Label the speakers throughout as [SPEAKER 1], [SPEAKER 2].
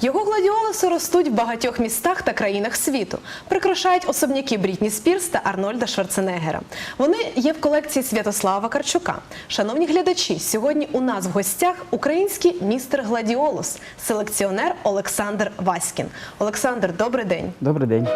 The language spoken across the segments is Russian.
[SPEAKER 1] Його гладіолуси ростуть в багатьох містах та країнах світу. Прикрашають особняки Брітні Спірс та Арнольда Шварценеггера. Вони є в колекції Святослава Вакарчука. Шановні глядачі, сьогодні у нас в гостях український містер Гладіолус, селекціонер Олександр Васькін. Олександр, добрий день.
[SPEAKER 2] Добрий день.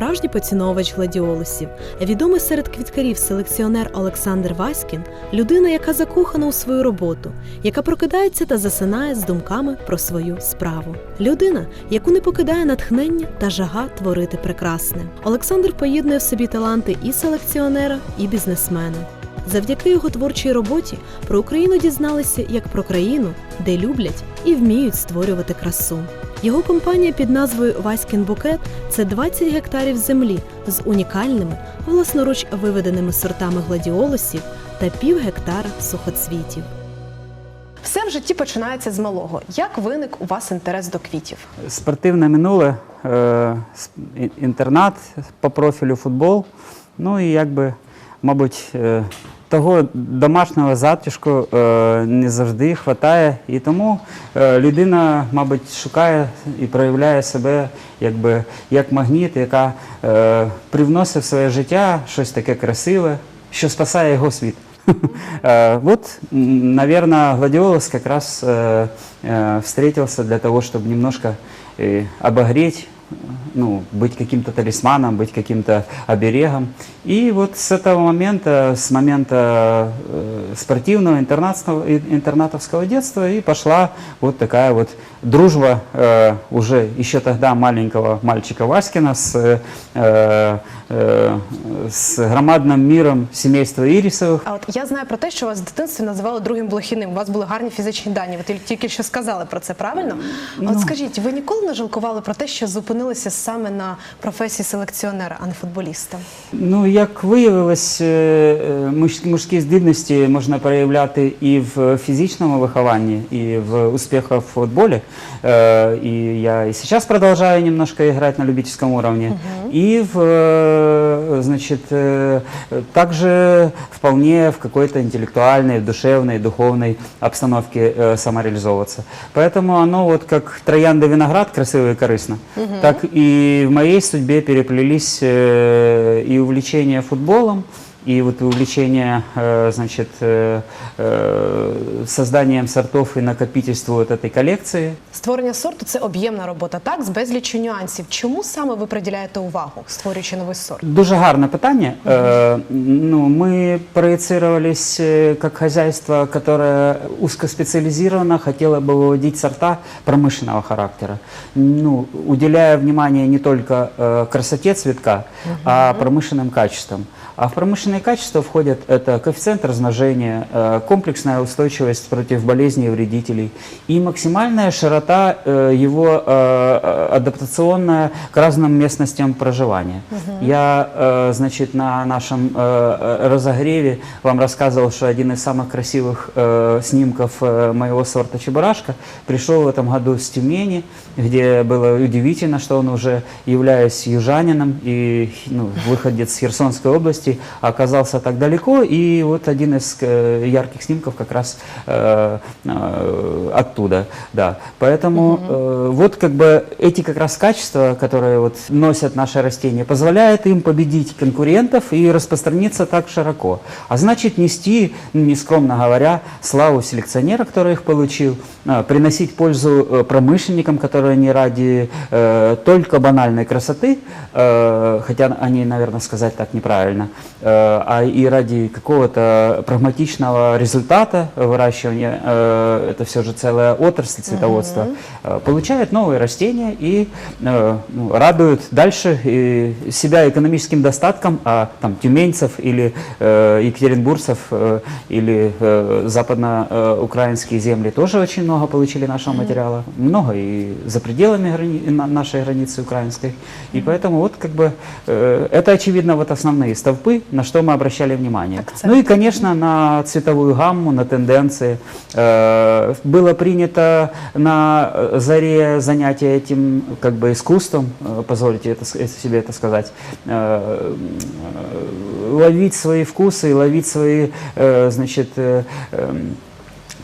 [SPEAKER 1] Справжній поціновувач гладіолусів, відомий серед квіткарів селекціонер Олександр Васькін людина, яка закохана у свою роботу, яка прокидається та засинає з думками про свою справу. Людина, яку не покидає натхнення та жага творити прекрасне. Олександр поєднує в собі таланти і селекціонера, і бізнесмена. Завдяки його творчій роботі про Україну дізналися як про країну, де люблять і вміють створювати красу. Його компанія під назвою Васькін Букет це 20 гектарів землі з унікальними, власноруч виведеними сортами гладіолусів та пів гектара сухоцвітів. Все в житті починається з малого. Як виник у вас інтерес до квітів?
[SPEAKER 2] Спортивне минуле, е, інтернат по профілю футбол. Ну і якби, мабуть, е, того домашнього затишку е, не завжди вистачає. І тому е, людина, мабуть, шукає і проявляє себе якби, як магніт, яка е, привносить в своє життя щось таке красиве, що спасає його світ. Э, Вот, м, наверное, гладиолус как раз э, э, встретился для того, чтобы немножко э, обогреть, ну, быть каким-то талисманом, быть каким-то оберегом. И вот с этого момента, с момента э, спортивного интернатского, и- интернатовского детства и пошла вот такая вот дружба э, уже еще тогда маленького мальчика Васькина с, э, э, с громадным миром семейства Ирисовых.
[SPEAKER 1] А от я знаю про те, що вас в дитинстві називали другим блохіним. У вас були гарні фізичні дані. Ви тільки- тільки що сказали про це, правильно? А От скажіть, ви ніколи не жалкували про те, що зупинилися саме на професії селекціонера, а не футболіста?
[SPEAKER 2] Ну, як виявилось, е, е, мужські здібності можна проявляти і в фізичному вихованні, і в успіхах в футболі. І И я и сейчас продолжаю немножко играть на любительском уровне. И в, значит, э, также вполне в какой-то интеллектуальной, душевной, духовной обстановке э, самореализовываться. Поэтому оно вот как троянда виноград красиво и корыстно, так и в моей судьбе переплелись э, и увлечение футболом, и вот увлечение, э, значит, э, э, созданием сортов и накопительству вот этой коллекции.
[SPEAKER 1] Створення сорту це об'ємна робота, так з безліччю нюансів. Чому саме ви приділяєте увагу, створюючи новий сорт?
[SPEAKER 2] Дуже гарне питання. Э, ну, мы проецировались э, как хозяйство, которое узкоспециализировано, хотело бы выводить сорта промышленного характера. Ну, уделяя внимание не только э, красоте цветка, а промышленным качествам. А в промышленные качества входят это коэффициент размножения, э, комплексная устойчивость против болезней и вредителей и максимальная широта э, его э, адаптационная к разным местностям проживания. Я, э, значит, на нашем разогреве вам рассказывал, что один из самых красивых снимков моего сорта Чебурашка пришел в этом году с Тюмени, где было удивительно, что он уже, являясь южанином и ну, выходец с Херсонской области, оказался так далеко. И вот один из э, ярких снимков как раз э, э, оттуда. Да. Поэтому э, вот как бы эти как раз качества, которые вот носят наши растения, позволяют им победить конкурентов и распространиться так широко. А значит нести, ну, нескромно говоря, славу селекционера, который их получил, а, приносить пользу промышленникам, которые не ради э, только банальной красоты, э, хотя они, наверное, сказать так неправильно, э, а и ради какого-то прагматичного результата выращивания, э, это все же целая отрасль цветоводства, э, получают новые растения и э, ну, радуют дальше и себя экономическим достатком, а там тюменцев или екатеринбургцев э, или западноукраинские земли тоже очень много получили нашего материала, много и за пределами грани- на- нашей границы украинской, и поэтому вот как бы это очевидно вот основные столпы, на что мы обращали внимание.
[SPEAKER 1] Акцент.
[SPEAKER 2] Ну и, конечно, на цветовую гамму, на тенденции. Э, Было принято на э, заре занятия этим как бы искусством, э, позвольте это, себе это сказать, ловить свои вкусы, ловить свои, значит, эм,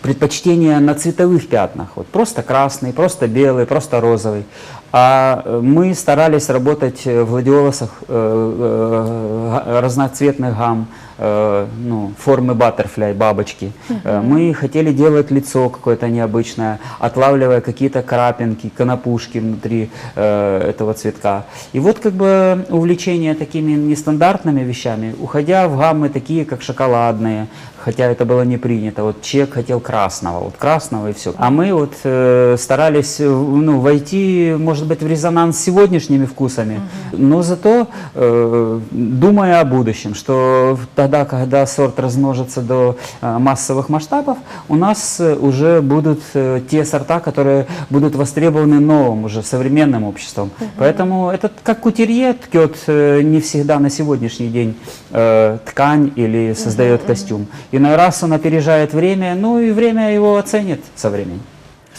[SPEAKER 2] предпочтение на цветовых пятнах. Вот просто красный, просто белый, просто розовый. А э, мы старались работать э, в гладиолусах э, разноцветных гамм, э, ну, формы баттерфляй, бабочки. Мы хотели делать лицо какое-то необычное, отлавливая какие-то крапинки, конопушки внутри э, этого цветка. И вот как бы увлечение такими нестандартными вещами, уходя в гаммы такие, как шоколадные, хотя это было не принято. Вот человек хотел красного, вот красного и все. А мы вот э, старались э, ну, войти, может быть, в резонанс с сегодняшними вкусами, но зато э, думая о будущем, что тогда, когда сорт размножится до э, массовых масштабов, у нас э, уже будут э, те сорта, которые будут востребованы новым, уже современным обществом. Поэтому этот как кутерье ткет э, не всегда на сегодняшний день э, ткань или создает костюм. Иной раз он опережает время, ну и время его оценит со временем.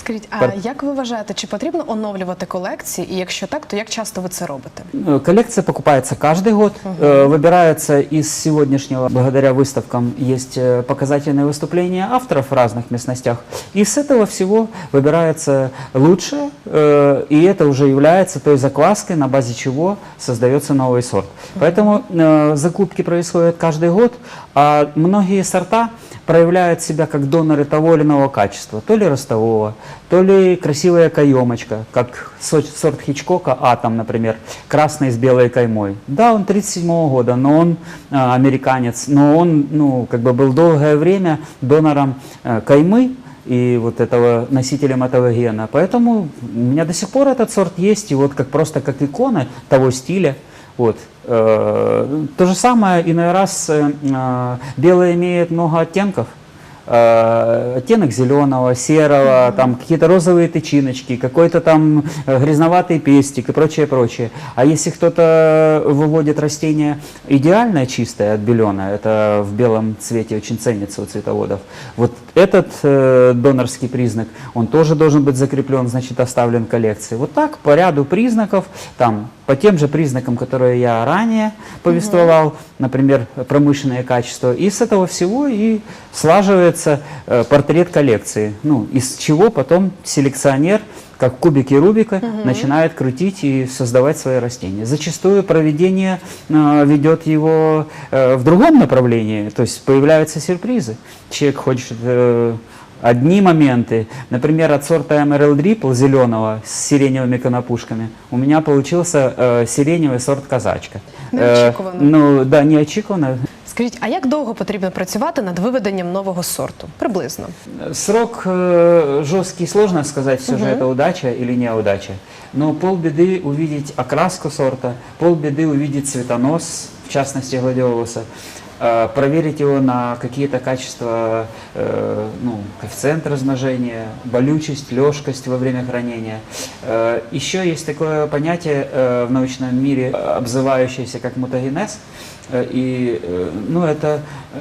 [SPEAKER 1] Скажіть, а
[SPEAKER 2] Пар-
[SPEAKER 1] як ви вважаєте, чи потрібно оновлювати колекції? І якщо так, то як часто ви це робите?
[SPEAKER 2] Э, Коллекция покупается каждый год, э, выбирается из сегодняшнего, благодаря выставкам есть э, показательные выступления авторов в разных местностях, и с этого всего выбирается лучшее, э, и это уже является той закваской, на базе чего создается новый сорт. Поэтому э, закупки происходят каждый год, а многие сорта проявляют себя как доноры того или иного качества, то ли ростового, то ли красивая каемочка, как со- сорт Хичкока «Атом», например, красный с белой каймой. Да, он 37 года, но он а, американец, но он, ну, как бы был долгое время донором э, каймы, и вот этого носителем этого гена. Поэтому у меня до сих пор этот сорт есть, и вот как просто как икона того стиля. Вот. Э, То же самое иной раз э, э, белое имеет много оттенков. Э, Оттенок зеленого, серого, там какие-то розовые тычиночки, какой-то там грязноватый пестик и прочее, прочее. А если кто-то выводит растение идеально чистое, отбеленное, это в белом цвете очень ценится у цветоводов, вот этот э, донорский признак, он тоже должен быть закреплен, значит, оставлен в коллекции. Вот так по ряду признаков, там, по тем же признакам, которые я ранее повествовал, например, промышленное качество, и с этого всего и слаживается э, портрет коллекции, ну, из чего потом селекционер, как кубики Рубика, начинает крутить и создавать свои растения. Зачастую проведение э, ведет его э, в другом направлении, то есть появляются сюрпризы. Человек хочет э, одни моменты, например, от сорта Emerald Ripple зеленого с сиреневыми конопушками, у меня получился э, сиреневый сорт казачка. Э,
[SPEAKER 1] Неочікувано.
[SPEAKER 2] ну да, неочікувано.
[SPEAKER 1] Скажіть, а як довго потрібно працювати над виведенням нового сорту? Приблизно.
[SPEAKER 2] Срок э, жесткий, сложно сказать, все же это удача или неудача. Но полбеды увидеть окраску сорта, полбеды увидеть цветонос, в частности гладиолуса, э, Проверить его на какие-то качества, э, ну, коэффициент размножения, болючесть, лёжкость во время хранения. Э, еще есть такое понятие э, в научном мире, э, обзывающееся как мутагенез. Э, и, э, ну, это э,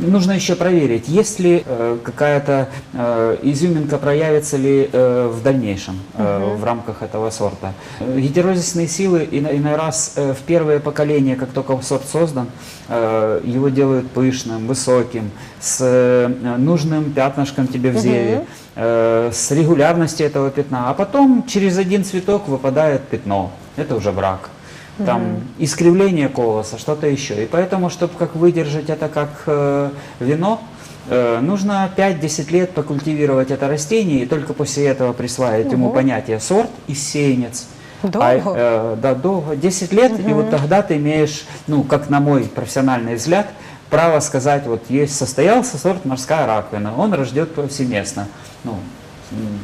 [SPEAKER 2] нужно еще проверить, есть ли э, какая-то э, изюминка, проявится ли э, в дальнейшем э, в рамках этого сорта. Гетерозисные силы ино- иной раз э, в первое поколение, как только сорт создан, э, его делают пышным, высоким, с э, нужным пятнышком тебе в зеве, э, с регулярностью этого пятна. А потом через один цветок выпадает пятно. Это уже брак там искривление колоса, что-то еще. И поэтому, чтобы как выдержать это как э, вино, э, нужно 5-10 лет покультивировать это растение и только после этого присваивать ему
[SPEAKER 1] Ого.
[SPEAKER 2] понятие сорт и сеянец.
[SPEAKER 1] Долго?
[SPEAKER 2] А, э, да, долго. 10 лет, и вот тогда ты имеешь, ну, как на мой профессиональный взгляд, право сказать, вот есть состоялся сорт морская раковина, он рождет повсеместно. Ну,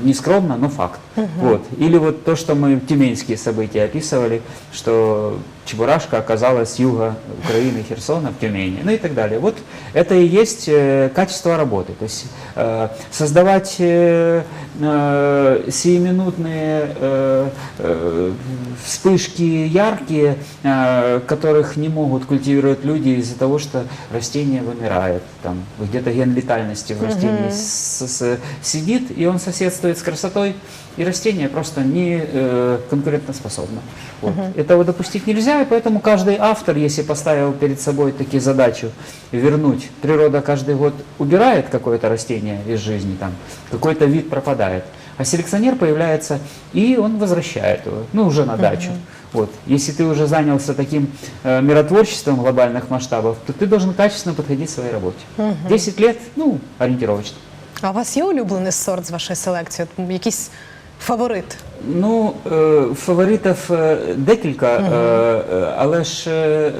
[SPEAKER 2] не скромно, но факт. Вот. Или вот то, что мы тюменские события описывали, что Чебурашка оказалась с юга Украины, Херсона, в Тюмени, ну и так далее. Вот это и есть э, качество работы. То есть э, создавать э, сиюминутные вспышки яркие, которых не могут культивировать люди из-за того, что растение вымирает. Там где-то ген летальности в растении с- с- сидит, и он соседствует с красотой, и растение просто не э, конкурентоспособно. Вот. Этого допустить нельзя, нельзя, и поэтому каждый автор, если поставил перед собой таки задачу вернуть, природа каждый год убирает какое-то растение из жизни, там, какой-то вид пропадает, а селекционер появляется, и он возвращает его, ну, уже на дачу. Вот. Если ты уже занялся таким э, миротворчеством глобальных масштабов, то ты должен качественно подходить к своей работе. 10 лет, ну, ориентировочно.
[SPEAKER 1] А у вас є улюблений сорт з вашої селекції? От якийсь фаворит?
[SPEAKER 2] Ну, е, фаворитів е, декілька, е, е, але ж е,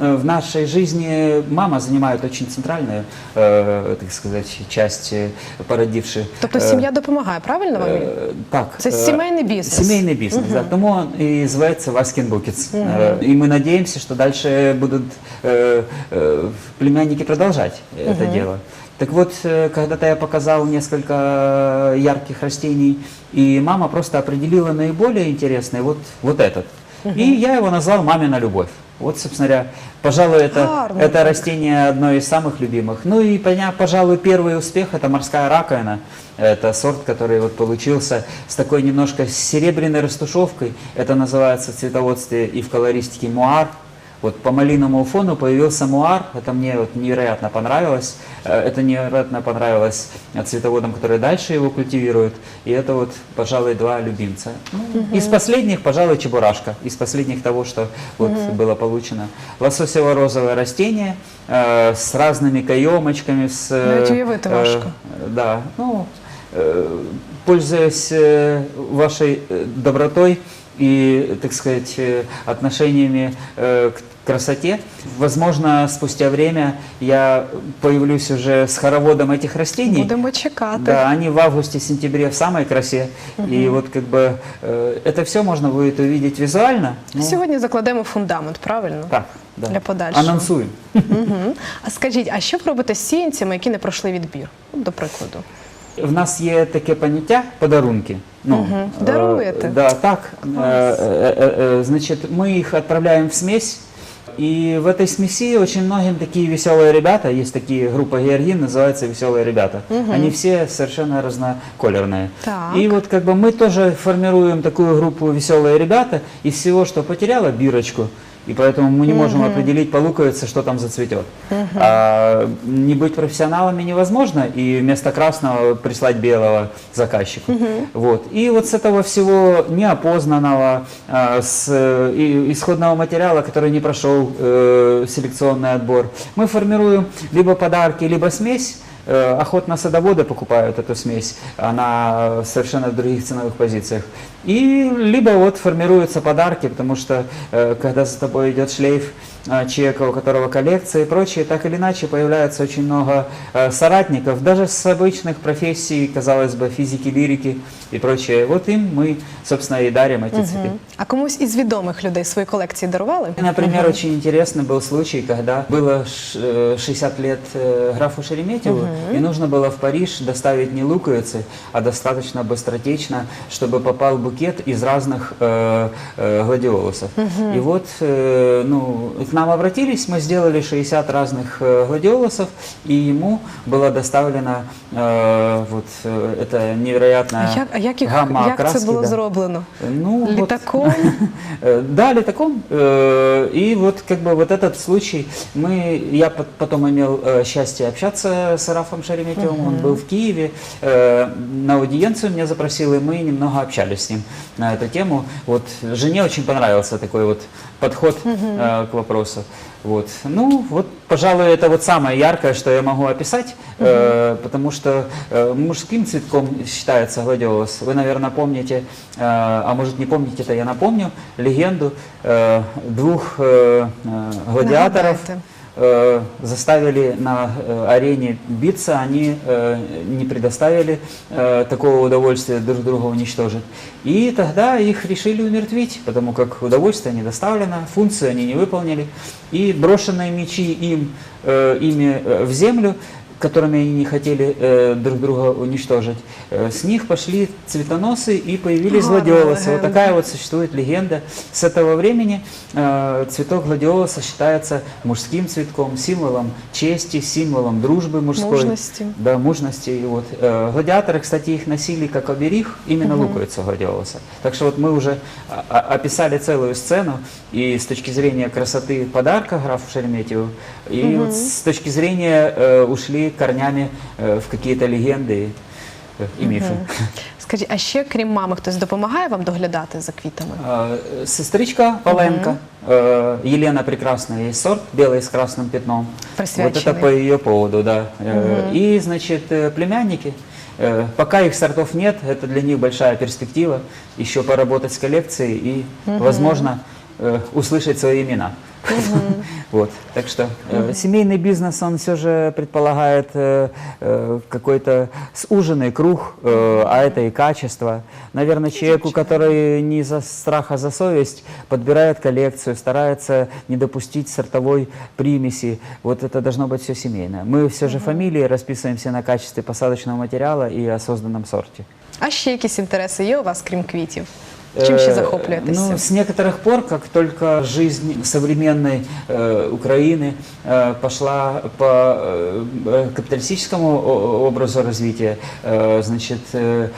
[SPEAKER 2] в- в нашей жизни мама занимает очень центральную, э, так сказать, часть, э, породивши.
[SPEAKER 1] Тобто
[SPEAKER 2] е,
[SPEAKER 1] сім'я допомагає, правильно вам?
[SPEAKER 2] Е, Так.
[SPEAKER 1] Це
[SPEAKER 2] е,
[SPEAKER 1] сімейний бізнес.
[SPEAKER 2] Сімейний бізнес, да. Тому он і зветься Васькін Букетс. Е, І ми надіємося, що дальше будуть е, е, племянники продолжать это дело. Так вот, э, когда-то я показал несколько ярких растений, и мама просто определила наиболее интересный вот, вот этот. И я его назвал «Мамина любовь». Вот, собственно говоря, пожалуй, это, это растение одно из самых любимых. Ну и, пожалуй, первый успех – это морская раковина. Это сорт, который вот получился с такой немножко серебряной растушевкой. Это называется в цветоводстве и в колористике муар. Вот по малиному фону появился муар, это мне вот невероятно понравилось. Э, Это невероятно понравилось э, цветоводам, которые дальше его культивируют. И это вот, пожалуй, два любимца. Ну, Из последних, пожалуй, чебурашка. Из последних того, что вот было получено. Лососево-розовое растение э, с разными каемочками. С, э,
[SPEAKER 1] уявити
[SPEAKER 2] э,
[SPEAKER 1] важко.
[SPEAKER 2] да, ну, э, пользуясь э, вашей э, добротой и, так сказать, э, отношениями э, к красоте, возможно, спустя время я появлюсь уже с хороводом этих растений.
[SPEAKER 1] Будемо чекати.
[SPEAKER 2] Да, они в августе-сентябре в самой красе. И вот как бы э, это все можно будет увидеть визуально. Ну,
[SPEAKER 1] Сьогодні закладемо фундамент, правильно?
[SPEAKER 2] так, да.
[SPEAKER 1] Для подальшого.
[SPEAKER 2] Анонсуем.
[SPEAKER 1] Угу. А скажіть, а що ви робите з сіянцями, які не пройшли відбір? Ну, До прикладу.
[SPEAKER 2] В нас є таке поняття подарунки. Ну, е,
[SPEAKER 1] Даруєте?
[SPEAKER 2] да, так. Е, е, е, значит, мы их отправляем в смесь. И в этой смеси очень многим такие веселые ребята, есть такие группа Георгин, называется «Веселые ребята». Они все совершенно разноколерные.
[SPEAKER 1] Так.
[SPEAKER 2] И вот как бы мы тоже формируем такую группу «Веселые ребята» из всего, что потеряла бирочку, и поэтому мы не можем определить по луковице, что там зацветет. А, не быть профессионалами невозможно, и вместо красного прислать белого заказчику. Вот. И вот с этого всего неопознанного, а, с э, и- исходного материала, который не прошел э, селекционный отбор, мы формируем либо подарки, либо смесь. Э, Охотно садоводы покупают эту смесь, она совершенно в других ценовых позициях. И либо вот формируются подарки, потому что э, когда за тобой идет шлейф э, человека, у которого коллекция и прочее, так или иначе появляется очень много э, соратников, даже с обычных профессий, казалось бы, физики, лирики и прочее. Вот им мы, собственно, и дарим эти цветы.
[SPEAKER 1] А комусь із відомих людей свої колекції дарували?
[SPEAKER 2] Например, очень интересный был случай, когда было ш- э, 60 лет э, графу Шереметьеву, и нужно было в Париж доставить не луковицы, а достаточно быстротечно, чтобы попал букет из разных э, э, гладиолусов. И вот э, ну, к нам обратились, мы сделали 60 разных э, гладиолусов, и ему была доставлена э, вот э, это невероятная
[SPEAKER 1] А як, а як, їх,
[SPEAKER 2] гамма
[SPEAKER 1] як це
[SPEAKER 2] окраски,
[SPEAKER 1] було
[SPEAKER 2] да.
[SPEAKER 1] зроблено?
[SPEAKER 2] Ну, вот,
[SPEAKER 1] Літаком?
[SPEAKER 2] Э, Да, летаком. Э, И вот как бы вот этот случай, мы, я пот- потом имел э, счастье общаться с Рафом Шереметьевым, он был в Киеве, э, на аудиенцию меня запросил, и мы немного общались с ним На эту тему. Вот жене очень понравился такой вот подход э, к вопросу. Вот. Ну, вот, пожалуй, это вот самое яркое, что я могу описать, э, потому что э, мужским цветком считается гладиолус. Вы, наверное, помните, э, а может не помните, это я напомню, легенду э, двух э, э, гладиаторов
[SPEAKER 1] Нагадайте.
[SPEAKER 2] Э, заставили на э, арене биться, они э, не предоставили такого удовольствия друг друга уничтожить. И тогда их решили умертвить, потому как удовольствие не доставлено, функцию они не выполнили. И брошенные мечи им, ими в землю которыми они не хотели э, друг друга уничтожить. Э, с них пошли цветоносы и появились
[SPEAKER 1] Гарная
[SPEAKER 2] гладиолусы. Вот
[SPEAKER 1] легенда.
[SPEAKER 2] такая вот существует легенда. С этого времени э, цветок гладиолуса считается мужским цветком, символом чести, символом дружбы мужской.
[SPEAKER 1] Мужности.
[SPEAKER 2] Да, мужности. И вот, э, гладиаторы, кстати, их носили как оберег именно луковицу гладиолуса. Так что вот мы уже а, а, описали целую сцену и с точки зрения красоты подарка графу Шереметьеву, и вот с точки зрения э, ушли корнями э, в какие-то легенды э, и мифы.
[SPEAKER 1] Скажіть, а ще крім мами, хтось допомагає вам доглядати за квітами?
[SPEAKER 2] Э, Сестричка Паленко, э, Елена Прекрасная, есть сорт белый с красным пятном. Вот это
[SPEAKER 1] Присвяченный.
[SPEAKER 2] по ее поводу, да. Э, И, значит, э, племянники. Э, Пока их сортов нет, это для них большая перспектива. Еще поработать с коллекцией и, возможно, э, услышать свои имена. Вот, так что э, семейный бизнес, он все же предполагает э, э, какой-то суженный круг, э, а это и качество. Наверное, человеку, который не за страх, а за совесть, подбирает коллекцию, старается не допустить сортовой примеси. Вот это должно быть все семейное. Мы все же фамилии расписываемся на качестве посадочного материала и о созданном сорте.
[SPEAKER 1] А ще якісь інтереси є у вас, крім квітів? Чим ще
[SPEAKER 2] Э,
[SPEAKER 1] захоплюєтеся?
[SPEAKER 2] Ну, с некоторых пор, как только жизнь современной э, Украины э, пошла по э, э, капиталистическому образу развития, э, значит, э,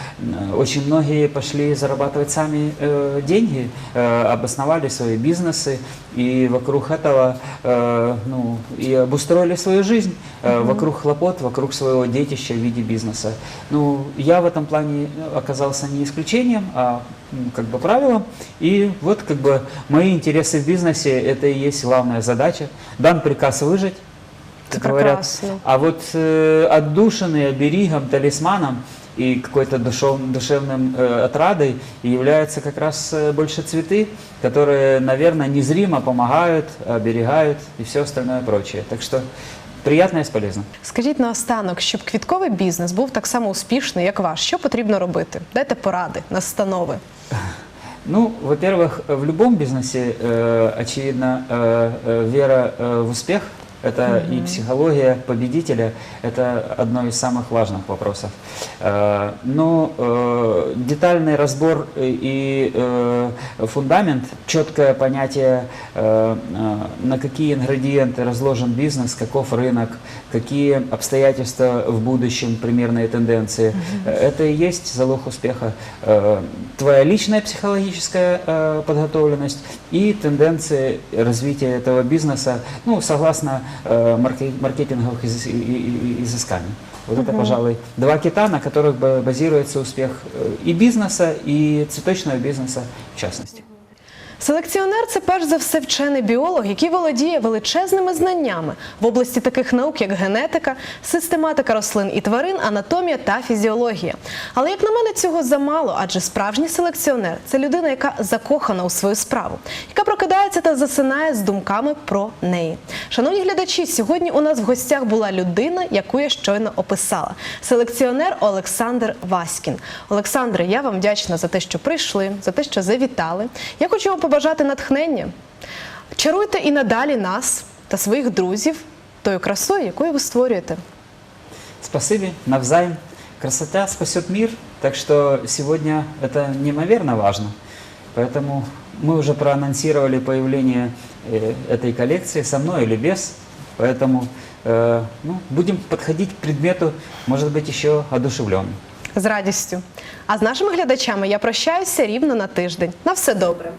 [SPEAKER 2] очень многие пошли зарабатывать сами э, деньги, э, обосновали свои бизнесы и вокруг этого э, ну, и обустроили свою жизнь э, вокруг хлопот, вокруг своего детища в виде бизнеса. Ну, я в этом плане оказался не исключением, а как бы правилом. И вот как бы мои интересы в бизнесе это и есть главная задача. Дан приказ выжить.
[SPEAKER 1] Это
[SPEAKER 2] как говорят.
[SPEAKER 1] прекрасно.
[SPEAKER 2] А вот э, отдушиной, оберегом, талисманом и какой-то душев- душевным э, отрадой являются как раз э, больше цветы, которые, наверное, незримо помогают, оберегают и все остальное прочее. Так что приятно и с полезным.
[SPEAKER 1] Скажіть наостанок, щоб квітковий бізнес був так само успішний, як ваш, що потрібно робити? Дайте поради, настанови.
[SPEAKER 2] Ну, во-первых, в любом бизнесе, э, очевидно, э, э, вера в успех – это и психология победителя, это одно из самых важных вопросов. Э, но э, детальный разбор и э, фундамент, четкое понятие, на какие ингредиенты разложен бизнес, каков рынок, какие обстоятельства в будущем, примерные тенденции, э, это и есть залог успеха. Твоя личная психологическая подготовленность и тенденции развития этого бизнеса, ну, согласно маркетинговых и- и- изысканий. Вот это, пожалуй, два кита, на которых ба- базируется успех э, и бизнеса, и цветочного бизнеса в частности.
[SPEAKER 1] Селекціонер це перш за все вчений біолог, який володіє величезними знаннями в області таких наук, як генетика, систематика рослин і тварин, анатомія та фізіологія. Але як на мене, цього замало, адже справжній селекціонер це людина, яка закохана у свою справу, яка прокидається та засинає з думками про неї. Шановні глядачі, сьогодні у нас в гостях була людина, яку я щойно описала. Селекціонер Олександр Васькін. Олександре, я вам вдячна за те, що прийшли, за те, що завітали. Я хочу вам побажати натхнення. Чаруйте і надалі нас та своїх друзів тою красою, якою ви створюєте.
[SPEAKER 2] Спасибо, навзаим. Красота спасет мир, так что сегодня это неимоверно важно. Поэтому мы уже проанонсировали появление э, этой коллекции со мной или без. Поэтому э, ну, будем подходить к предмету, может быть, еще одушевленным.
[SPEAKER 1] З радістю. А з нашими глядачами я прощаюся рівно на тиждень. На все добре.